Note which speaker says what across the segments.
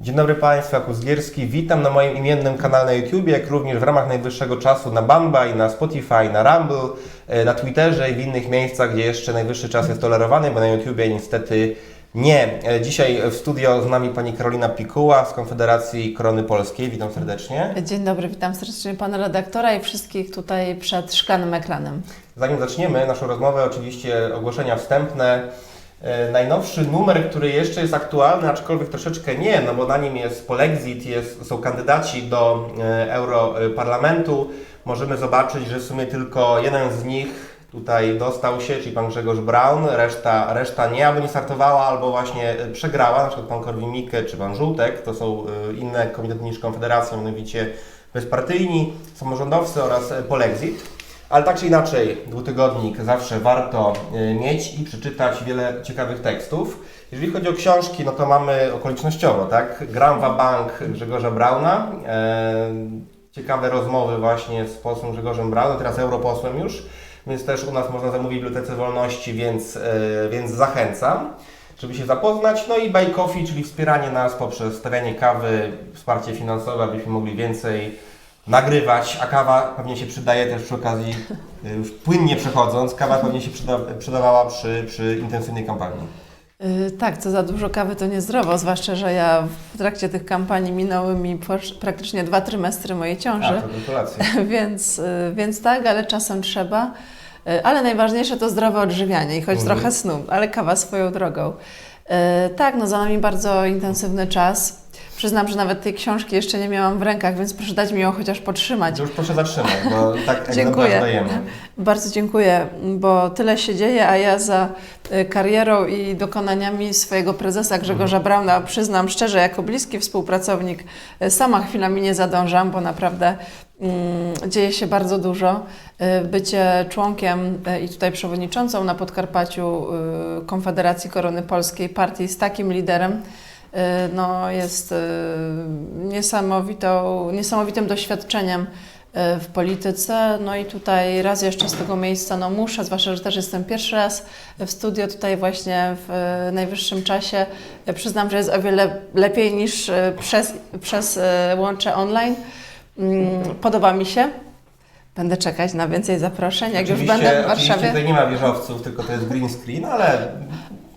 Speaker 1: Dzień dobry Państwu, Jakub Zgierski. Witam na moim imiennym kanale na YouTubie, jak również w ramach najwyższego czasu na Bamba i na Spotify, na Rumble, e, na Twitterze i w innych miejscach, gdzie jeszcze najwyższy czas jest tolerowany, bo na YouTubie niestety nie. E, Dzisiaj w studio z nami pani Karolina Pikuła z Konfederacji Korony Polskiej. Witam serdecznie.
Speaker 2: Dzień dobry, witam serdecznie pana redaktora i wszystkich tutaj przed szklanym ekranem.
Speaker 1: Zanim zaczniemy naszą rozmowę, oczywiście ogłoszenia wstępne. E, Najnowszy numer, który jeszcze jest aktualny, aczkolwiek troszeczkę nie, no bo na nim jest Polexit, jest, są kandydaci do e, Europarlamentu. Możemy zobaczyć, że w sumie tylko jeden z nich tutaj dostał się, czyli pan Grzegorz Braun, reszta, reszta nie, albo nie startowała, albo właśnie e, przegrała, na przykład pan Korwin-Mikke czy pan Żółtek, to są inne komitety niż Konfederacja, mianowicie bezpartyjni, samorządowcy oraz Polexit. Ale tak czy inaczej, dwutygodnik zawsze warto y, mieć i przeczytać wiele ciekawych tekstów. Jeżeli chodzi o książki, no to mamy okolicznościowo, tak? Gram Bank Grzegorza Brauna. E, ciekawe rozmowy właśnie z posłem Grzegorzem Braunem, teraz europosłem już, więc też u nas można zamówić w Bibliotece Wolności, więc, e, więc zachęcam, żeby się zapoznać. No i Buy Coffee, czyli wspieranie nas poprzez stawianie kawy, wsparcie finansowe, abyśmy mogli więcej nagrywać, a kawa pewnie się przydaje też przy okazji, y, już płynnie przechodząc, kawa pewnie się przyda, przydawała przy, przy intensywnej kampanii.
Speaker 2: Yy, tak, co za dużo kawy to niezdrowo, zwłaszcza, że ja w trakcie tych kampanii minęły mi praktycznie dwa trymestry mojej
Speaker 1: A,
Speaker 2: ciąży,
Speaker 1: to gratulacje.
Speaker 2: więc, yy, więc tak, ale czasem trzeba. Yy, Ale najważniejsze to zdrowe odżywianie i choć
Speaker 1: Mhm.
Speaker 2: trochę snu, ale kawa swoją drogą. Yy, Tak, no za nami bardzo intensywny czas. Przyznam, że nawet tej książki jeszcze nie miałam w rękach, więc proszę dać mi ją chociaż podtrzymać.
Speaker 1: To już proszę zatrzymać, bo tak
Speaker 2: Dziękuję.
Speaker 1: dajemy.
Speaker 2: Bardzo dziękuję, bo tyle się dzieje, a ja za y, karierą i dokonaniami swojego prezesa Grzegorza Brauna przyznam szczerze, jako bliski współpracownik, y, sama chwilami nie zadążam, bo naprawdę mm, dzieje się bardzo dużo. Y, Bycie członkiem i tutaj przewodniczącą na Podkarpaciu Konfederacji Korony Polskiej, partii z takim liderem, no, jest y, niesamowitą, niesamowitym doświadczeniem y, w polityce. No i tutaj raz jeszcze z tego miejsca no muszę, zwłaszcza, że też jestem pierwszy raz w studio tutaj właśnie w najwyższym czasie. Przyznam, że jest o wiele lepiej niż przez, przez łącze online. Mm, Podoba mi się. Będę czekać na więcej zaproszeń, jak już
Speaker 1: Oczywiście-
Speaker 2: będę w
Speaker 1: Oczywiście
Speaker 2: Warszawie.
Speaker 1: tutaj nie ma wieżowców, tylko to jest green screen, ale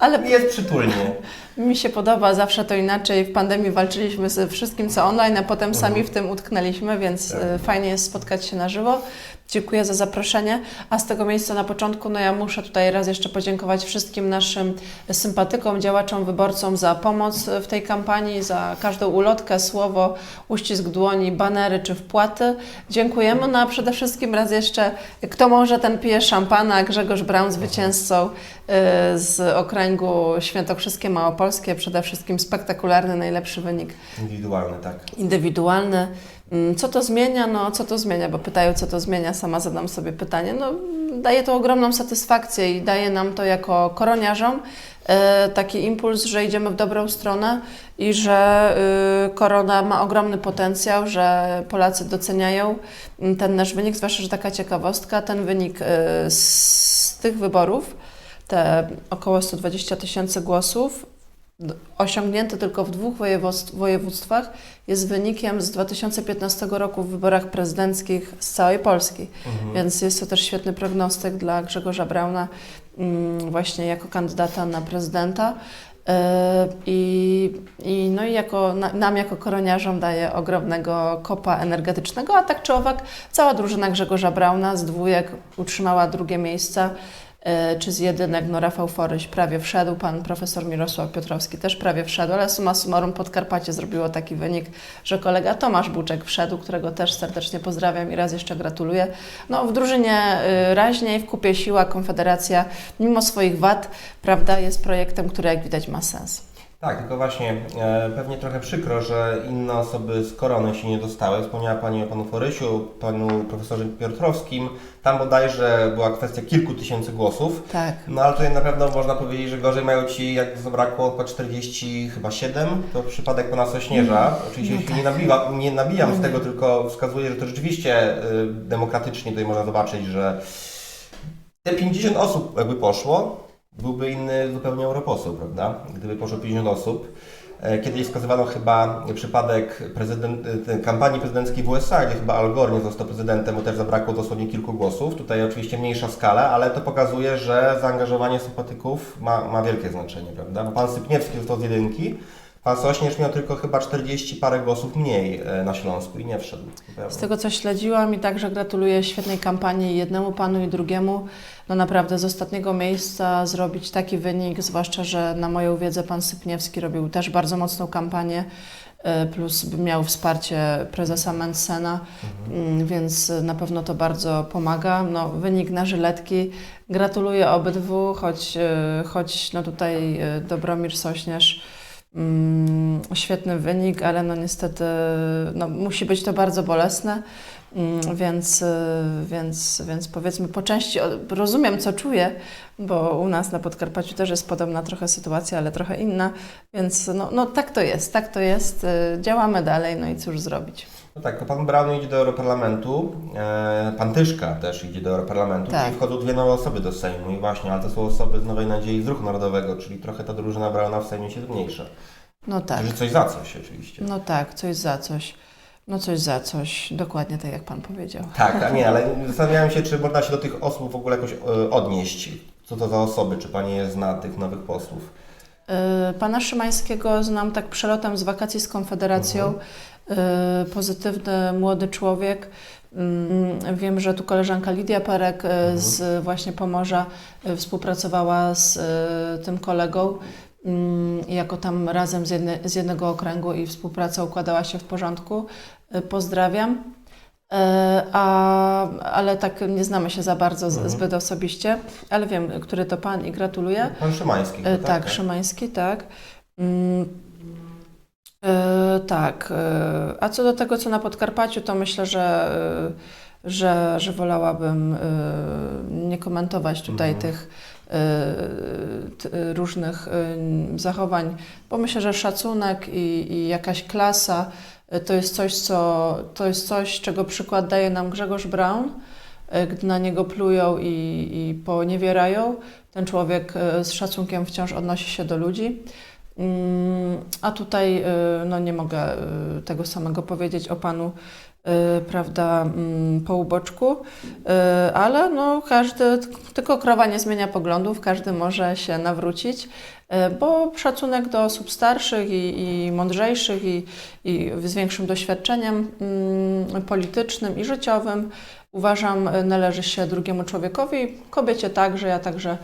Speaker 2: Ale
Speaker 1: jest przytulnie.
Speaker 2: Mi się podoba, zawsze to inaczej. W pandemii walczyliśmy ze wszystkim, co online, a potem sami w tym utknęliśmy, więc
Speaker 1: Tak.
Speaker 2: y, fajnie jest spotkać się na żywo. Dziękuję za zaproszenie. A z tego miejsca na początku, no ja muszę tutaj raz jeszcze podziękować wszystkim naszym sympatykom, działaczom, wyborcom za pomoc w tej kampanii, za każdą ulotkę, słowo, uścisk dłoni, banery czy wpłaty. Dziękujemy. No a przede wszystkim raz jeszcze, kto może, ten pije szampana. Grzegorz Braun, zwycięzcą y, z okręgu Świętokrzyskie Małopolskie. Przede wszystkim spektakularny, najlepszy wynik
Speaker 1: Indywidualny, tak.
Speaker 2: indywidualny. Mm, Co to zmienia? No, co to zmienia? Bo pytają, co to zmienia, sama zadam sobie pytanie. No, daje to ogromną satysfakcję i daje nam to jako koroniarzom e, taki impuls, że idziemy w dobrą stronę i że y, korona ma ogromny potencjał, że Polacy doceniają mm, ten nasz wynik, zwłaszcza, że taka ciekawostka, ten wynik y, z tych wyborów, te około 120 tysięcy głosów, osiągnięty tylko w dwóch województw, województwach, jest wynikiem z 2015 roku w wyborach prezydenckich z całej Polski.
Speaker 1: Mhm.
Speaker 2: Więc jest to też świetny prognostyk dla Grzegorza Brauna, mm, właśnie jako kandydata na prezydenta. E, I, i, no i jako, na, nam jako koroniarzom daje ogromnego kopa energetycznego, a tak czy owak cała drużyna Grzegorza Brauna z dwójek utrzymała drugie miejsce, e, czy z jedynek, no Rafał Foryś prawie wszedł, pan profesor Mirosław Piotrowski też prawie wszedł, ale summa summarum Podkarpacie zrobiło taki wynik, że kolega Tomasz Buczek wszedł, którego też serdecznie pozdrawiam i raz jeszcze gratuluję. No w drużynie y, raźniej, w kupie siła Konfederacja, mimo swoich wad, prawda, jest projektem, który jak widać ma sens.
Speaker 1: Tak, tylko właśnie e, pewnie trochę przykro, że inne osoby z korony się nie dostały. Wspomniała Pani o Panu Forysiu, Panu Profesorze Piotrowskim. Tam bodajże była kwestia kilku tysięcy głosów.
Speaker 2: Tak.
Speaker 1: No ale tutaj na pewno można powiedzieć, że gorzej mają ci, jak zabrakło po 40, chyba 7, to przypadek pana Sośnierza. Oczywiście
Speaker 2: No tak.
Speaker 1: nie, nabiwa, nie nabijam z tego, tylko wskazuję, że to rzeczywiście y, demokratycznie tutaj można zobaczyć, że te 50 osób jakby poszło, byłby inny zupełnie europoseł, prawda? Gdyby poszło 50 osób. E, Kiedyś wskazywano chyba przypadek prezydent, e, kampanii prezydenckiej w USA, gdzie chyba Al Gore nie został prezydentem, bo też zabrakło dosłownie kilku głosów. Tutaj oczywiście mniejsza skala, ale to pokazuje, że zaangażowanie sympatyków ma, ma wielkie znaczenie, prawda? Bo pan Sypniewski został z jedynki, pan Sośnierz miał tylko chyba 40 parę głosów mniej e, na Śląsku i nie wszedł.
Speaker 2: Z tego co śledziłam i także gratuluję świetnej kampanii jednemu panu i drugiemu. No naprawdę z ostatniego miejsca zrobić taki wynik, zwłaszcza, że na moją wiedzę pan Sypniewski robił też bardzo mocną kampanię, y, plus miał wsparcie prezesa Mencena, mm, więc na pewno to bardzo pomaga. No, wynik na żyletki. Gratuluję obydwu, choć, y, choć no tutaj Dobromir Sośnierz Mm, świetny wynik, ale no niestety no, musi być to bardzo bolesne, mm, więc, y, więc, więc powiedzmy po części rozumiem, co czuję, bo u nas na Podkarpaciu też jest podobna trochę sytuacja, ale trochę inna, więc no, no tak to jest, tak to jest, y, działamy dalej, no i cóż zrobić.
Speaker 1: No tak, pan Braun idzie do Europarlamentu, e, pan Tyszka też idzie do Europarlamentu,
Speaker 2: Tak.
Speaker 1: czyli wchodzą dwie nowe osoby do Sejmu i właśnie, ale to są osoby z Nowej Nadziei z Ruchu Narodowego, czyli trochę ta drużyna Brauna w Sejmie się zmniejsza.
Speaker 2: No tak,
Speaker 1: Czyli coś za coś oczywiście.
Speaker 2: no tak, coś za coś, no coś za coś, dokładnie tak jak Pan powiedział.
Speaker 1: Tak, a nie, ale zastanawiałem się, czy można się do tych osób w ogóle jakoś e, odnieść. Co to za osoby, czy pani je zna, tych nowych posłów?
Speaker 2: Y, Pana Szymańskiego znam tak przelotem z wakacji z Konfederacją. Y, Pozytywny, młody człowiek. Mm, Wiem, że tu koleżanka Lidia Parek y, z właśnie Pomorza y, współpracowała z tym kolegą mm, jako tam razem z, jedne, z jednego okręgu i współpraca układała się w porządku. Pozdrawiam. A, ale tak nie znamy się za bardzo
Speaker 1: Mhm.
Speaker 2: zbyt osobiście, ale wiem, który to pan i gratuluję.
Speaker 1: Pan Szymański. Chyba,
Speaker 2: Tak, Szymański, tak. E, tak. e, A co do tego, co na Podkarpaciu, to myślę, że, e, że, że wolałabym nie komentować tutaj
Speaker 1: Mhm.
Speaker 2: tych różnych zachowań, bo myślę, że szacunek i, i jakaś klasa to jest coś, co, to jest coś, czego przykład daje nam Grzegorz Braun, e, gdy na niego plują i, i poniewierają. Ten człowiek z szacunkiem wciąż odnosi się do ludzi. Mm, A tutaj e, no, nie mogę e, tego samego powiedzieć o panu, e, prawda, mm, po uboczku, ale no, każdy, tylko krowa nie zmienia poglądów, każdy może się nawrócić, bo szacunek do osób starszych i, i mądrzejszych i, i z większym doświadczeniem mm, politycznym i życiowym. Uważam należy się drugiemu człowiekowi, kobiecie także, ja także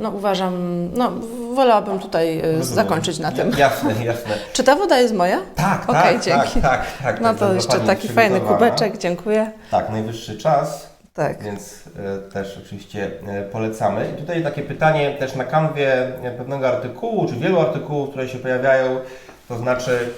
Speaker 2: No uważam, no wolałabym tutaj yy, zakończyć na tym.
Speaker 1: Ja- Jasne, jasne.
Speaker 2: Czy ta woda jest moja?
Speaker 1: Tak,
Speaker 2: Okej,
Speaker 1: tak,
Speaker 2: dzięki.
Speaker 1: tak, tak, tak.
Speaker 2: No to jeszcze taki fajny kubeczek, dziękuję.
Speaker 1: Tak, najwyższy czas.
Speaker 2: Tak.
Speaker 1: Więc e, też oczywiście e, polecamy. I tutaj takie pytanie też na kanwie e, pewnego artykułu, czy wielu artykułów, które się pojawiają, to znaczy,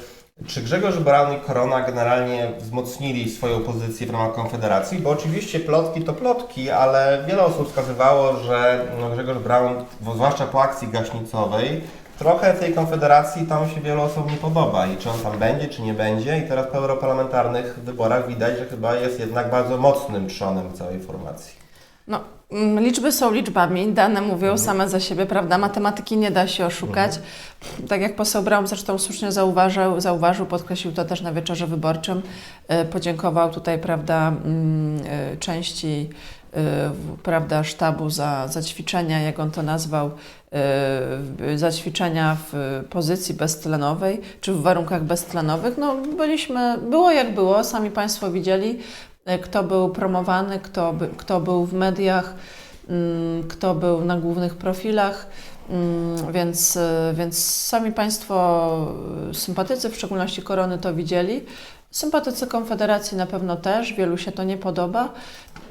Speaker 1: czy Grzegorz Braun i Korona generalnie wzmocnili swoją pozycję w ramach Konfederacji? Bo oczywiście plotki to plotki, ale wiele osób wskazywało, że no, Grzegorz Braun, zwłaszcza po akcji gaśnicowej, trochę tej Konfederacji tam się wielu osób nie podoba i czy on tam będzie, czy nie będzie. I teraz po europarlamentarnych wyborach widać, że chyba jest jednak bardzo mocnym trzonem całej formacji.
Speaker 2: No, mm, liczby są liczbami, dane mówią
Speaker 1: Mhm.
Speaker 2: same za siebie, prawda? Matematyki nie da się oszukać. Tak jak poseł Braun zresztą słusznie zauważył, zauważył, podkreślił to też na wieczorze wyborczym, e, podziękował tutaj, prawda, mm, e, części e, prawda, sztabu za, za ćwiczenia, jak on to nazwał, za ćwiczenia w pozycji beztlenowej, czy w warunkach beztlenowych. No, byliśmy, było jak było, sami Państwo widzieli, kto był promowany, kto, by, kto był w mediach, mm, kto był na głównych profilach. Mm, Więc, e, więc sami Państwo, e, sympatycy, w szczególności Korony, to widzieli. Sympatycy Konfederacji na pewno też, wielu się to nie podoba.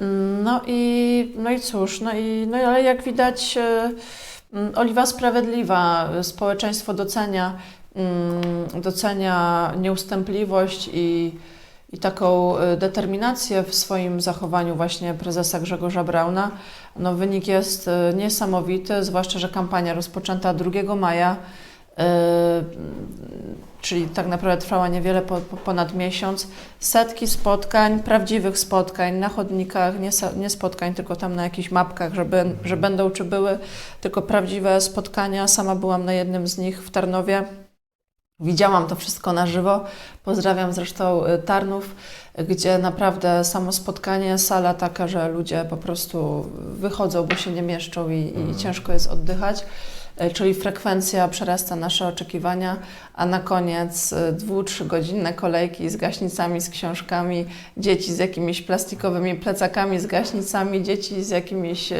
Speaker 2: Mm, No i, no i cóż, no i, no ale jak widać, e, Oliwa Sprawiedliwa, e, społeczeństwo docenia, docenia nieustępliwość i, i taką e, determinację w swoim zachowaniu właśnie prezesa Grzegorza Brauna. No, wynik jest e, niesamowity, zwłaszcza, że kampania rozpoczęta 2 maja. e, czyli tak naprawdę trwała niewiele po, po, ponad miesiąc. Setki spotkań, prawdziwych spotkań na chodnikach, nie, spotkań tylko tam na jakichś mapkach, że będą czy były, tylko prawdziwe spotkania. Sama byłam na jednym z nich w Tarnowie. Widziałam to wszystko na żywo. Pozdrawiam zresztą y, Tarnów, gdzie naprawdę samo spotkanie, sala taka, że ludzie po prostu wychodzą, bo się nie mieszczą i, i
Speaker 1: Mhm.
Speaker 2: ciężko jest oddychać. Y, Czyli frekwencja przerasta nasze oczekiwania, a na koniec y, dwu, trzygodzinne kolejki z gaśnicami, z książkami, dzieci z jakimiś plastikowymi plecakami z gaśnicami, dzieci z jakimiś y,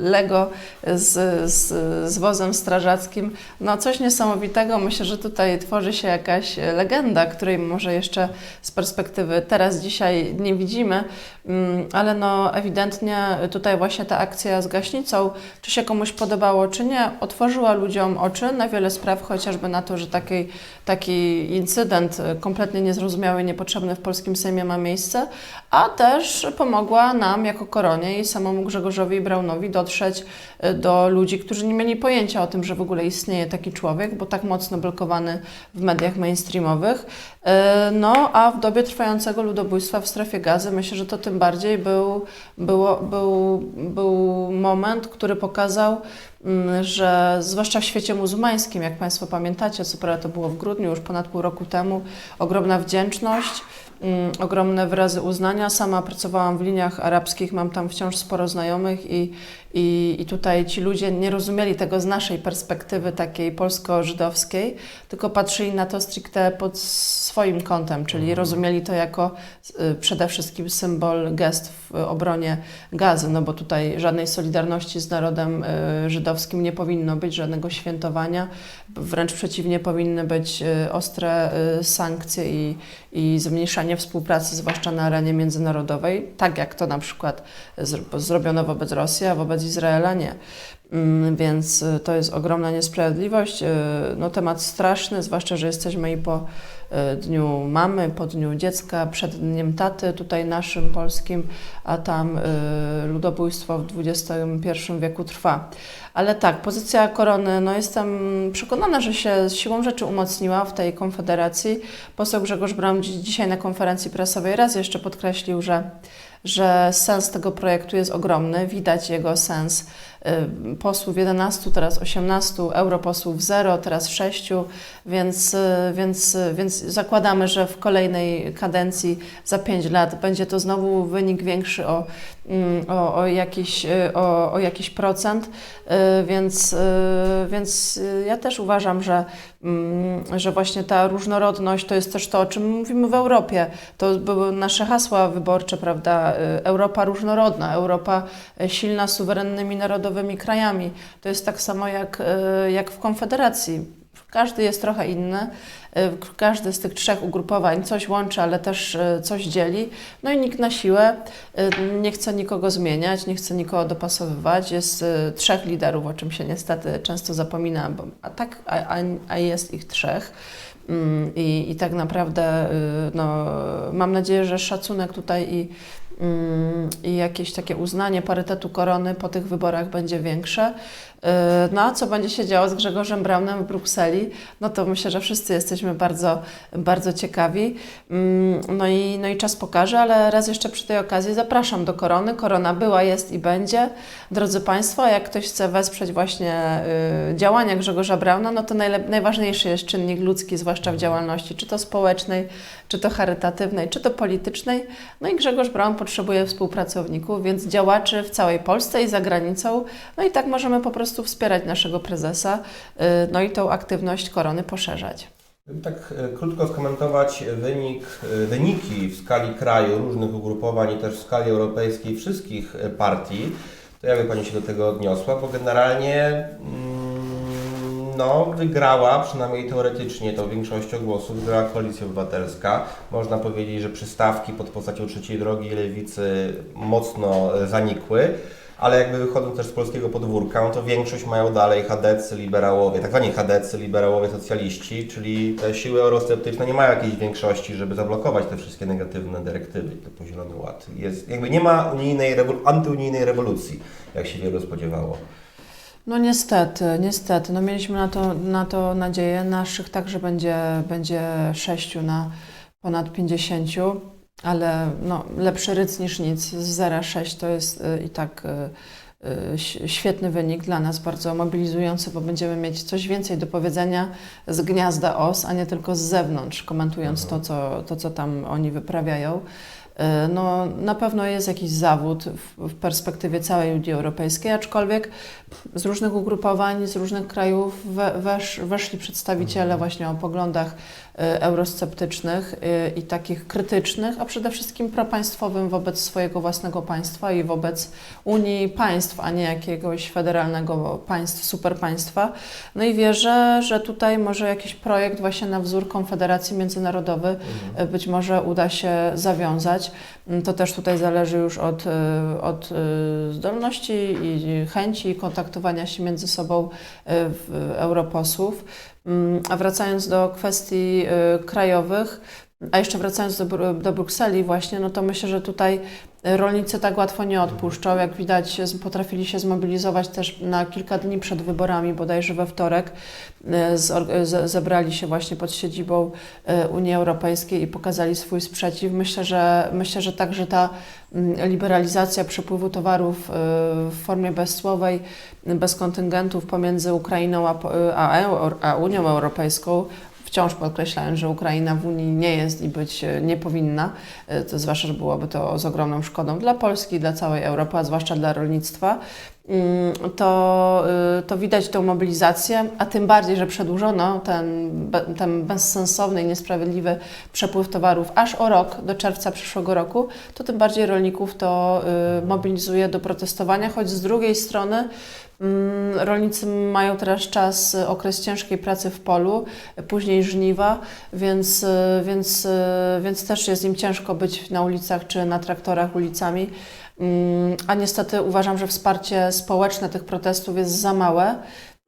Speaker 2: Lego, z, z, z wozem strażackim. No coś niesamowitego. Myślę, że tutaj tworzy się jakaś e, legenda, której może jeszcze z perspektywy teraz, dzisiaj nie widzimy, Mm, ale no ewidentnie tutaj właśnie ta akcja z gaśnicą, czy się komuś podobało, czy nie, otworzyła ludziom oczy na wiele spraw, chociażby na to, że taki, taki incydent e, kompletnie niezrozumiały, niepotrzebny w polskim Sejmie ma miejsce, a też pomogła nam jako koronie i samemu Grzegorzowi Braunowi dotrzeć e, do ludzi, którzy nie mieli pojęcia o tym, że w ogóle istnieje taki człowiek, bo tak mocno blokowany w mediach mainstreamowych. E, No, a w dobie trwającego ludobójstwa w strefie gazy myślę, że to tym bardziej był, było, był, był moment, który pokazał, że zwłaszcza w świecie muzułmańskim, jak Państwo pamiętacie, co prawda to było w grudniu, już ponad pół roku temu, ogromna wdzięczność, mm, ogromne wyrazy uznania. Sama pracowałam w liniach arabskich, mam tam wciąż sporo znajomych i, i, i tutaj ci ludzie nie rozumieli tego z naszej perspektywy takiej polsko-żydowskiej, tylko patrzyli na to stricte pod swoim kątem, czyli rozumieli to jako y, przede wszystkim symbol, gest w obronie gazy, no bo tutaj żadnej solidarności z narodem y, żydowskim nie powinno być, żadnego świętowania, wręcz przeciwnie, powinny być y, ostre y, sankcje i, i zmniejszanie współpracy, zwłaszcza na arenie międzynarodowej, tak jak to na przykład zro- zrobiono wobec Rosji, a wobec Izraela nie. Mm, Więc y, to jest ogromna niesprawiedliwość. y, No, temat straszny, zwłaszcza, że jesteśmy i po y, Dniu Mamy, po Dniu Dziecka, przed Dniem Taty, tutaj naszym polskim, a tam ludobójstwo w XXI wieku trwa. Ale tak, pozycja korony, no jestem przekonana, że się z siłą rzeczy umocniła w tej konfederacji. Poseł Grzegorz dzi- dzisiaj na konferencji prasowej raz jeszcze podkreślił, że, że sens tego projektu jest ogromny, widać jego sens. Y, Posłów 11, teraz 18, europosłów 0, teraz 6, więc, y, więc, y, więc zakładamy, że w kolejnej kadencji za 5 lat będzie to znowu wynik większy o, mm, o, o, jakiś, o, o jakiś procent, więc, więc ja też uważam, że, mm, że właśnie ta różnorodność to jest też to, o czym mówimy w Europie. To były nasze hasła wyborcze, prawda? Europa różnorodna, Europa silna suwerennymi narodowymi krajami. To jest tak samo jak, y, jak w Konfederacji. Każdy jest trochę inny. y, Każdy z tych trzech ugrupowań coś łączy, ale też y, coś dzieli. No i nikt na siłę nie chce nikogo zmieniać, nie chce nikogo dopasowywać. Jest trzech liderów, o czym się niestety często zapomina, bo, a tak, a, a, jest ich trzech. Mm, I, I tak naprawdę no, mam nadzieję, że szacunek tutaj i, i jakieś takie uznanie parytetu korony po tych wyborach będzie większe. Y, No a co będzie się działo z Grzegorzem Braunem w Brukseli, no to myślę, że wszyscy jesteśmy bardzo, bardzo ciekawi. Mm, No i, no i czas pokaże, ale raz jeszcze przy tej okazji zapraszam do korony. Korona była, jest i będzie. Drodzy Państwo, jak ktoś chce wesprzeć właśnie y, działania Grzegorza Brauna, no to najważniejszy jest czynnik ludzki, zwłaszcza w działalności, czy to społecznej, czy to charytatywnej, czy to politycznej. No i Grzegorz Braun potrzebuje współpracowników, więc działaczy w całej Polsce i za granicą. No i tak możemy po prostu wspierać naszego prezesa, y, no i tą aktywność korony poszerzać.
Speaker 1: Gdyby tak e, krótko skomentować wynik, e, wyniki w skali kraju, różnych ugrupowań i też w skali europejskiej wszystkich e, partii, to jakby Pani się do tego odniosła, bo generalnie mm, no, wygrała, przynajmniej teoretycznie, tą większością głosów wygrała Koalicja Obywatelska. Można powiedzieć, że przystawki pod postacią trzeciej drogi lewicy mocno zanikły. Ale jakby wychodząc też z polskiego podwórka, no to większość mają dalej chadecy, liberałowie, tak zwani chadecy, liberałowie, socjaliści, czyli te siły eurosceptyczne nie mają jakiejś większości, żeby zablokować te wszystkie negatywne dyrektywy typu Zielony Ład. Jest, jakby nie ma unijnej, antyunijnej rewolucji, jak się wielu spodziewało.
Speaker 2: No niestety, niestety. No mieliśmy na to, na to nadzieję. Naszych także będzie, będzie sześciu na ponad 50, ale no, lepszy ryc niż nic. Z 0,6 to jest y, i tak y, y, świetny wynik dla nas, bardzo mobilizujący, bo będziemy mieć coś więcej do powiedzenia z gniazda OS, a nie tylko z zewnątrz, komentując to, co, to, co tam oni wyprawiają. No, na pewno jest jakiś zawód w, perspektywie całej Unii Europejskiej, aczkolwiek z różnych ugrupowań, z różnych krajów we, wesz, weszli przedstawiciele właśnie o poglądach eurosceptycznych y, i takich krytycznych, a przede wszystkim propaństwowym wobec swojego własnego państwa i wobec Unii państw, a nie jakiegoś federalnego państw, superpaństwa. No i wierzę, że tutaj może jakiś projekt właśnie na wzór Konfederacji Międzynarodowej y, być może uda się zawiązać. Mm, To też tutaj zależy już od, y, od zdolności i chęci kontaktowania się między sobą europosłów. Mm, A wracając do kwestii y, krajowych, a jeszcze wracając do, do Brukseli właśnie, no to myślę, że tutaj rolnicy tak łatwo nie odpuszczą. Jak widać, potrafili się zmobilizować też na kilka dni przed wyborami, bodajże we wtorek. ze- Zebrali się właśnie pod siedzibą y, Unii Europejskiej i pokazali swój sprzeciw. Myślę, że myślę, że także ta mm, liberalizacja przepływu towarów y, w formie bezcłowej, bez kontyngentów pomiędzy Ukrainą a, a, a Unią Europejską, wciąż podkreślając, że Ukraina w Unii nie jest i być e, nie powinna, e, to zwłaszcza, że byłoby to z ogromną szkodą dla Polski, dla całej Europy, a zwłaszcza dla rolnictwa, to, y, to widać tą mobilizację, a tym bardziej, że przedłużono ten, ten bezsensowny i niesprawiedliwy przepływ towarów aż o rok, do czerwca przyszłego roku, to tym bardziej rolników to y, mobilizuje do protestowania, choć z drugiej strony mm, rolnicy mają teraz czas, y, okres ciężkiej pracy w polu, później żniwa, więc, więc, więc też jest im ciężko być na ulicach czy na traktorach ulicami. Mm, A niestety uważam, że wsparcie społeczne tych protestów jest za małe.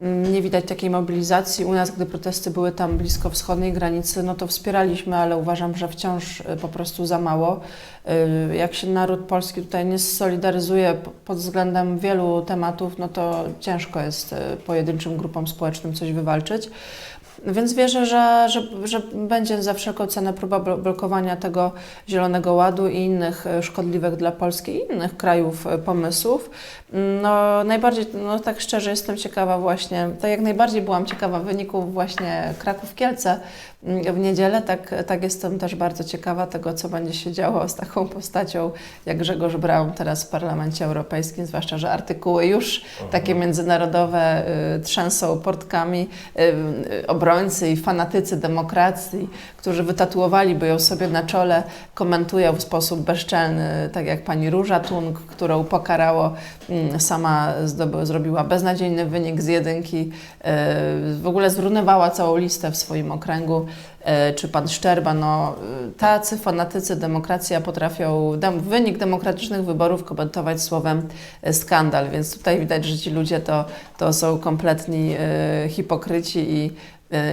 Speaker 2: Mm, Nie widać takiej mobilizacji. U nas, gdy protesty były tam blisko wschodniej granicy, no to wspieraliśmy, ale uważam, że wciąż y, po prostu za mało. Y, Jak się naród polski tutaj nie solidaryzuje pod względem wielu tematów, no to ciężko jest y, pojedynczym grupom społecznym coś wywalczyć. Więc wierzę, że, że, że będzie za wszelką cenę próba blo- blokowania tego Zielonego Ładu i innych e, szkodliwych dla Polski i innych krajów pomysłów. No najbardziej, no tak szczerze jestem ciekawa właśnie, tak jak najbardziej byłam ciekawa wyników właśnie Kraków-Kielce mm, w niedzielę, tak, tak jestem też bardzo ciekawa tego, co będzie się działo z taką postacią jak Grzegorz Braun teraz w Parlamencie Europejskim, zwłaszcza, że artykuły już takie międzynarodowe y, trzęsą portkami y, y, obrońcy i fanatycy demokracji, którzy wytatuowaliby ją sobie na czole, komentują w sposób bezczelny, tak jak pani Róża Tung, którą pokarało, mm, sama zdoby, zrobiła beznadziejny wynik z jedynki, y, w ogóle zrównywała całą listę w swoim okręgu, y, czy pan Szczerba, no y, tacy fanatycy demokracja potrafią dem, wynik demokratycznych wyborów komentować słowem y, skandal, więc tutaj widać, że ci ludzie to, to są kompletni hipokryci i,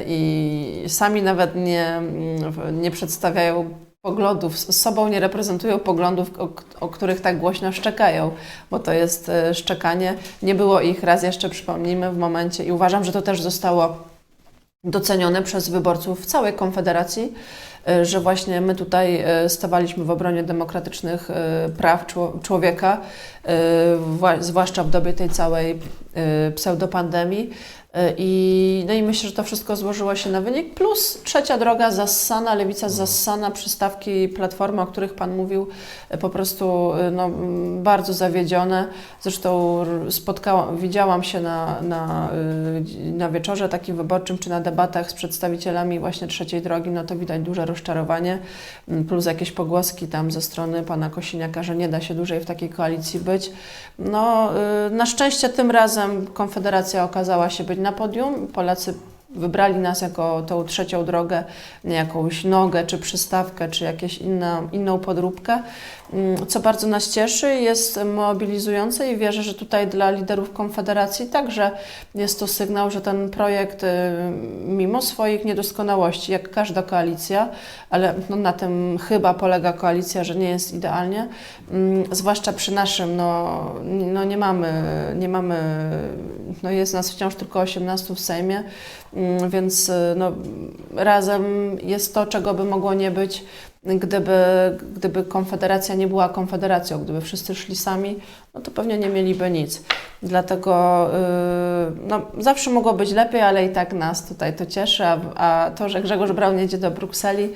Speaker 2: i sami nawet nie, mm, nie przedstawiają poglądów, z sobą nie reprezentują poglądów, o, o których tak głośno szczekają, bo to jest szczekanie. Nie było ich, raz jeszcze przypomnijmy, w momencie i uważam, że to też zostało docenione przez wyborców całej Konfederacji, y, że właśnie my tutaj y, stawaliśmy w obronie demokratycznych y, praw czło- człowieka, wła- zwłaszcza w dobie tej całej pseudopandemii. Y, I, no i myślę, że to wszystko złożyło się na wynik, plus trzecia droga zassana, lewica zassana, przystawki Platformy, o których Pan mówił, y, po prostu y, no, bardzo zawiedzione. Zresztą spotkałam, widziałam się na, na, na wieczorze takim wyborczym, czy na debatach z przedstawicielami właśnie trzeciej drogi, no to widać duże rozczarowanie, plus jakieś pogłoski tam ze strony Pana Kosiniaka, że nie da się dłużej w takiej koalicji być. No, na szczęście tym razem Konfederacja okazała się być na podium. Polacy wybrali nas jako tą trzecią drogę, jakąś nogę, czy przystawkę, czy jakąś inną, inną podróbkę, co bardzo nas cieszy, jest mobilizujące i wierzę, że tutaj dla liderów Konfederacji także jest to sygnał, że ten projekt, y, mimo swoich niedoskonałości, jak każda koalicja, ale no na tym chyba polega koalicja, że nie jest idealnie, mm, zwłaszcza przy naszym, no, no nie mamy, nie mamy, no jest nas wciąż tylko 18 w Sejmie, mm, więc y, no, razem jest to, czego by mogło nie być, gdyby, gdyby Konfederacja nie była Konfederacją, gdyby wszyscy szli sami, no to pewnie nie mieliby nic. Dlatego yy, no, zawsze mogło być lepiej, ale i tak nas tutaj to cieszy, a, a to, że Grzegorz Braun jedzie do Brukseli,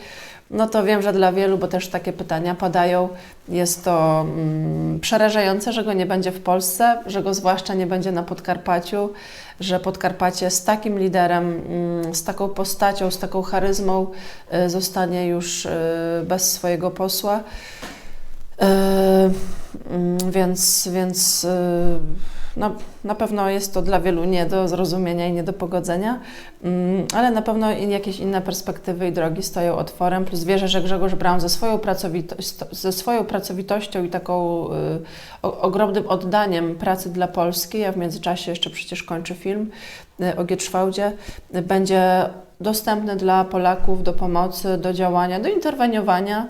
Speaker 2: no to wiem, że dla wielu, bo też takie pytania padają, jest to mm, przerażające, że go nie będzie w Polsce, że go zwłaszcza nie będzie na Podkarpaciu, że Podkarpacie z takim liderem, mm, z taką postacią, z taką charyzmą y, zostanie już y, bez swojego posła. Y, mm, Więc, więc y, no, na pewno jest to dla wielu nie do zrozumienia i nie do pogodzenia, mm, ale na pewno jakieś inne perspektywy i drogi stoją otworem. Plus wierzę, że Grzegorz Braun ze swoją, ze swoją pracowitością i taką o- ogromnym oddaniem pracy dla Polski, a w międzyczasie jeszcze przecież kończy film o Gietrzwałdzie, będzie dostępny dla Polaków do pomocy, do działania, do interweniowania.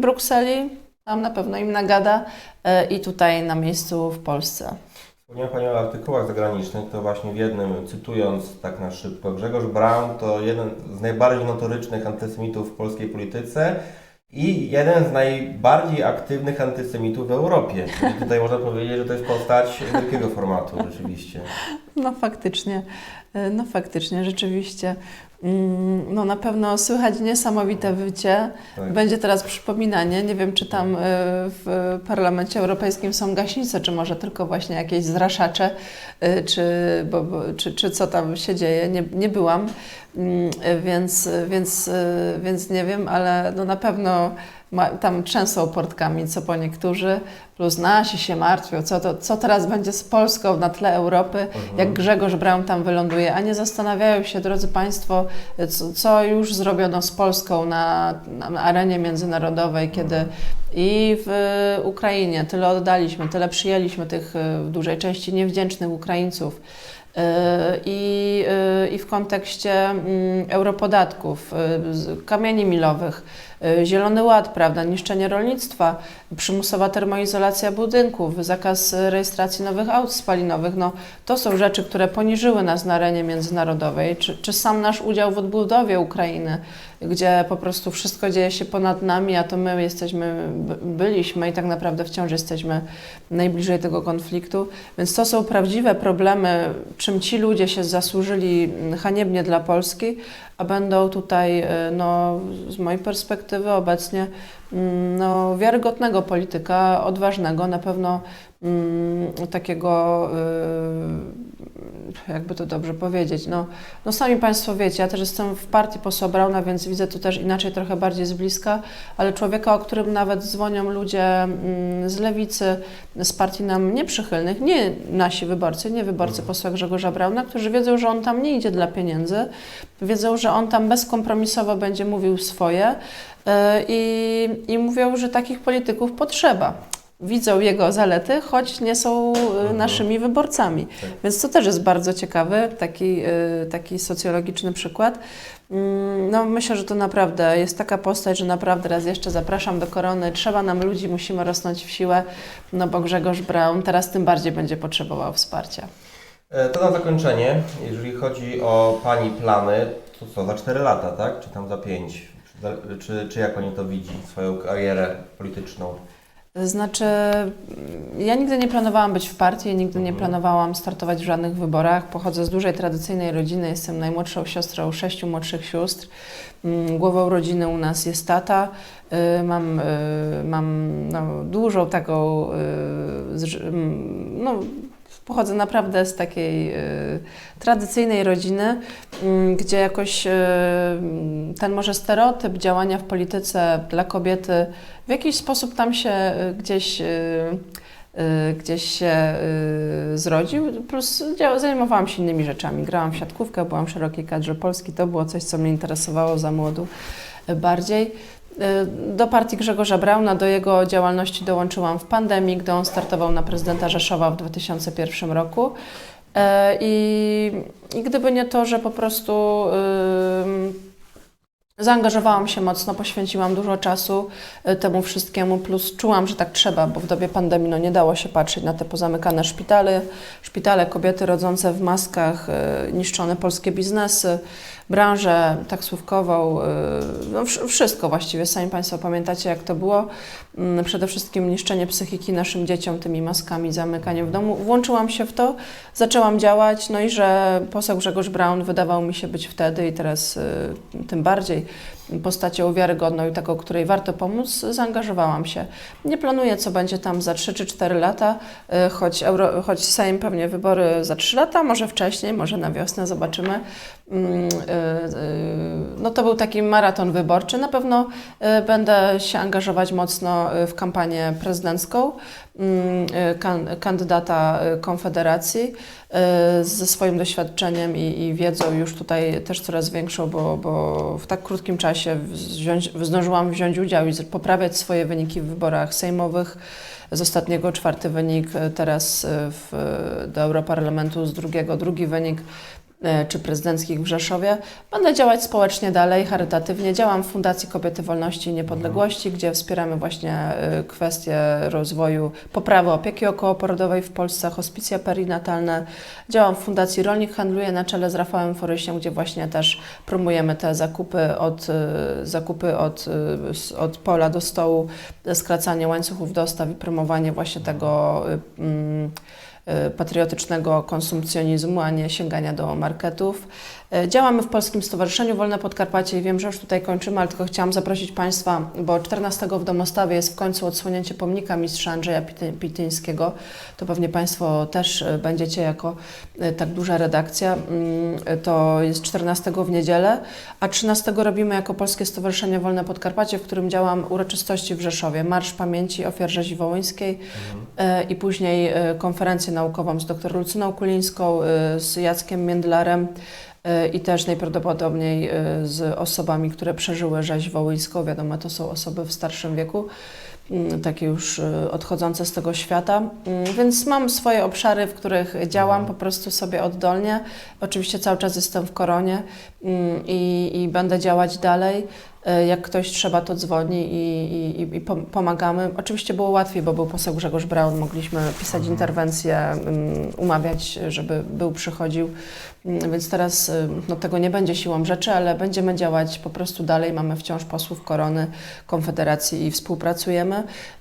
Speaker 2: Brukseli tam na pewno im nagada e, i tutaj na miejscu w Polsce.
Speaker 1: Wspomniałem Pani o artykułach zagranicznych, to właśnie w jednym, cytując tak na szybko, Grzegorz Braun to jeden z najbardziej notorycznych antysemitów w polskiej polityce i jeden z najbardziej aktywnych antysemitów w Europie. Czyli tutaj można powiedzieć, że to jest postać wielkiego formatu rzeczywiście.
Speaker 2: No faktycznie, no faktycznie, rzeczywiście. Mm, No na pewno słychać niesamowite wycie.
Speaker 1: Tak.
Speaker 2: Będzie teraz przypominanie. Nie wiem, czy tam e, w Parlamencie Europejskim są gaśnice, czy może tylko właśnie jakieś zraszacze, e, czy, bo, czy, czy co tam się dzieje. Nie, nie byłam, Mm, e, więc, więc, e, więc nie wiem, ale no na pewno ma, tam trzęsą portkami, co po niektórzy, plus nasi się martwią, co, to, co teraz będzie z Polską na tle Europy, jak Grzegorz Braun tam wyląduje, a nie zastanawiają się, drodzy Państwo, co, co już zrobiono z Polską na, na arenie międzynarodowej, kiedy i w Ukrainie. Tyle oddaliśmy, tyle przyjęliśmy tych e, w dużej części niewdzięcznych Ukraińców. E, I, e, I w kontekście mm, europodatków, kamieni milowych, Zielony Ład, prawda, niszczenie rolnictwa, przymusowa termoizolacja budynków, zakaz rejestracji nowych aut spalinowych, no, to są rzeczy, które poniżyły nas na arenie międzynarodowej, czy, czy sam nasz udział w odbudowie Ukrainy, gdzie po prostu wszystko dzieje się ponad nami, a to my jesteśmy, by- byliśmy i tak naprawdę wciąż jesteśmy najbliżej tego konfliktu. Więc to są prawdziwe problemy, czym ci ludzie się zasłużyli mm, haniebnie dla Polski, a będą tutaj, y, no, z mojej perspektywy obecnie, no, wiarygodnego polityka, odważnego, na pewno mm, takiego, y, jakby to dobrze powiedzieć, no, no sami Państwo wiecie, ja też jestem w partii posła Brauna, więc widzę to też inaczej, trochę bardziej z bliska, ale człowieka, o którym nawet dzwonią ludzie mm, z lewicy, z partii nam nieprzychylnych, nie nasi wyborcy, nie wyborcy posła Grzegorza Brauna, którzy wiedzą, że on tam nie idzie dla pieniędzy, wiedzą, że on tam bezkompromisowo będzie mówił swoje i, i mówią, że takich polityków potrzeba. Widzą jego zalety, choć nie są y, naszymi wyborcami.
Speaker 1: Tak.
Speaker 2: Więc to też jest bardzo ciekawy, taki, y, taki socjologiczny przykład. Mm, No, myślę, że to naprawdę jest taka postać, że naprawdę raz jeszcze zapraszam do korony. Trzeba nam ludzi, musimy rosnąć w siłę, no bo Grzegorz Braun teraz tym bardziej będzie potrzebował wsparcia.
Speaker 1: E, To na zakończenie, jeżeli chodzi o Pani plany, to co, za 4 lata, tak? Czy tam za 5? Czy, czy, czy jak Pani to widzi, swoją karierę polityczną?
Speaker 2: Znaczy, ja nigdy nie planowałam być w partii, nigdy nie planowałam startować w żadnych wyborach. Pochodzę z dużej tradycyjnej rodziny, jestem najmłodszą siostrą sześciu młodszych sióstr. Mm, Głową rodziny u nas jest tata. Y, Mam, y, mam no, dużą taką, y, mm, no, pochodzę naprawdę z takiej y, tradycyjnej rodziny, mm, gdzie jakoś y, ten może stereotyp działania w polityce dla kobiety w jakiś sposób tam się y, gdzieś y, y, y, gdzieś się y, zrodził, plus zajmowałam się innymi rzeczami. Grałam w siatkówkę, byłam w szerokiej kadrze Polski, to było coś, co mnie interesowało za młodu y, bardziej. Y, Do partii Grzegorza Brauna, do jego działalności dołączyłam w pandemii, gdy on startował na prezydenta Rzeszowa w 2001 roku. E, I, I gdyby nie to, że po prostu ym, zaangażowałam się mocno, poświęciłam dużo czasu y, temu wszystkiemu, plus czułam, że tak trzeba, bo w dobie pandemii no, nie dało się patrzeć na te pozamykane szpitale, szpitale, kobiety rodzące w maskach, y, niszczone polskie biznesy, branżę taksówkową, y, no, wsz- wszystko właściwie. Sami Państwo pamiętacie, jak to było. Mm, Przede wszystkim niszczenie psychiki naszym dzieciom tymi maskami, zamykaniem w domu. Włączyłam się w to, zaczęłam działać, no i że poseł Grzegorz Braun wydawał mi się być wtedy i teraz y, tym bardziej postacią wiarygodną i taką, której warto pomóc, zaangażowałam się. Nie planuję, co będzie tam za 3 czy 4 lata, y, choć, Euro, choć Sejm pewnie wybory za 3 lata, może wcześniej, może na wiosnę, zobaczymy. Mm, y, y, No to był taki maraton wyborczy. Na pewno y, będę się angażować mocno w kampanię prezydencką mm, kan, kandydata Konfederacji ze swoim doświadczeniem i, i wiedzą już tutaj też coraz większą, bo, bo w tak krótkim czasie wziąć, zdążyłam wziąć udział i poprawiać swoje wyniki w wyborach sejmowych. Z ostatniego czwarty wynik, teraz w, do Europarlamentu z drugiego drugi wynik czy prezydenckich w Rzeszowie. Będę działać społecznie dalej, charytatywnie. Działam w Fundacji Kobiety Wolności i Niepodległości, gdzie wspieramy właśnie e, kwestie rozwoju, poprawy opieki okołoporodowej w Polsce, hospicja perinatalne. Działam w Fundacji Rolnik Handluje na czele z Rafałem Forysiem, gdzie właśnie też promujemy te zakupy od, e, zakupy od, e, od pola do stołu, skracanie łańcuchów dostaw i promowanie właśnie tego e, mm, e, patriotycznego konsumpcjonizmu, a nie sięgania do marketów. E, Działamy w Polskim Stowarzyszeniu Wolne Podkarpacie i wiem, że już tutaj kończymy, ale tylko chciałam zaprosić Państwa, bo 14 w Domostawie jest w końcu odsłonięcie pomnika mistrza Andrzeja Pity- Pityńskiego. To pewnie Państwo też e, będziecie jako e, tak duża redakcja. Mm, To jest 14 w niedzielę, a 13 robimy jako Polskie Stowarzyszenie Wolne Podkarpacie, w którym działam uroczystości w Rzeszowie. Marsz Pamięci Ofiar Rzezi Wołyńskiej e, i później konferencję naukową z dr Lucyną Kulińską, z Jackiem Międlarem i też najprawdopodobniej e, z osobami, które przeżyły rzeź wołyńską. Wiadomo, to są osoby w starszym wieku, mm, takie już e, odchodzące z tego świata. Mm, Więc mam swoje obszary, w których działam po prostu sobie oddolnie. Oczywiście cały czas jestem w koronie mm, i, i będę działać dalej. E, Jak ktoś trzeba, to dzwoni i, i, i- i pom- pomagamy. Oczywiście było łatwiej, bo był poseł Grzegorz Braun, mogliśmy pisać interwencje, mm, umawiać, żeby był, przychodził. Mm, Więc teraz y, no, tego nie będzie siłą rzeczy, ale będziemy działać po prostu dalej. Mamy wciąż posłów Korony, Konfederacji i współpracujemy.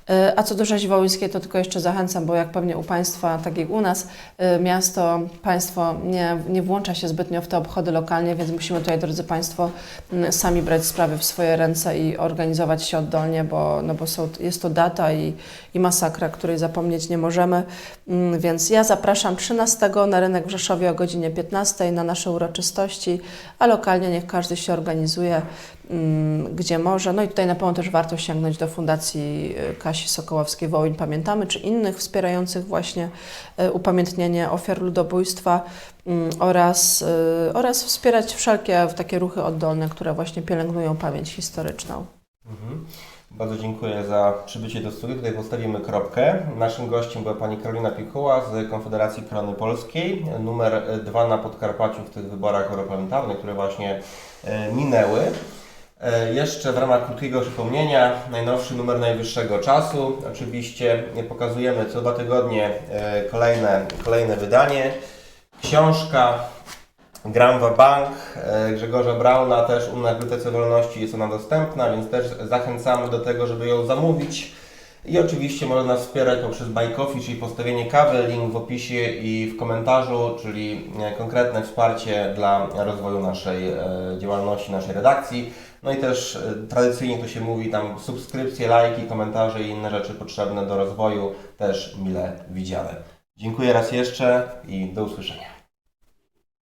Speaker 2: Y, A co do rzezi wołyńskiej, to tylko jeszcze zachęcam, bo jak pewnie u Państwa, tak jak u nas, y, miasto, państwo nie, nie włącza się zbytnio w te obchody lokalnie, więc musimy tutaj, drodzy Państwo, mm, sami brać sprawy w swoje ręce i organizować się oddolnie, bo, no bo są, jest to data i, i masakra, której zapomnieć nie możemy. Mm, Więc ja zapraszam 13 na rynek w Rzeszowie o godzinie 15 na nasze uroczystości, a lokalnie niech każdy się organizuje, gdzie może. No i tutaj na pewno też warto sięgnąć do Fundacji y, Kasi Sokołowskiej Wołyń Pamiętamy, czy innych wspierających właśnie y, upamiętnienie ofiar ludobójstwa mm, oraz, y, oraz wspierać wszelkie takie ruchy oddolne, które właśnie pielęgnują pamięć historyczną.
Speaker 1: Mhm. Bardzo dziękuję za przybycie do studia. Tutaj postawimy kropkę. Naszym gościem była pani Karolina Pikuła z Konfederacji Korony Polskiej, numer dwa na Podkarpaciu w tych wyborach europarlamentarnych, które właśnie e, minęły. E, Jeszcze w ramach krótkiego przypomnienia, najnowszy numer najwyższego czasu. Oczywiście pokazujemy co dwa tygodnie e, kolejne, kolejne wydanie. Książka Gram w Bank e, Grzegorza Brauna też u nas w Bibliotece Wolności jest ona dostępna, więc też zachęcamy do tego, żeby ją zamówić. I oczywiście można nas wspierać poprzez Buy Coffee, czyli postawienie kawy, link w opisie i w komentarzu, czyli konkretne wsparcie dla rozwoju naszej działalności, naszej redakcji. No i też e, tradycyjnie to się mówi tam subskrypcje, lajki, komentarze i inne rzeczy potrzebne do rozwoju też mile widziane. Dziękuję raz jeszcze i do usłyszenia.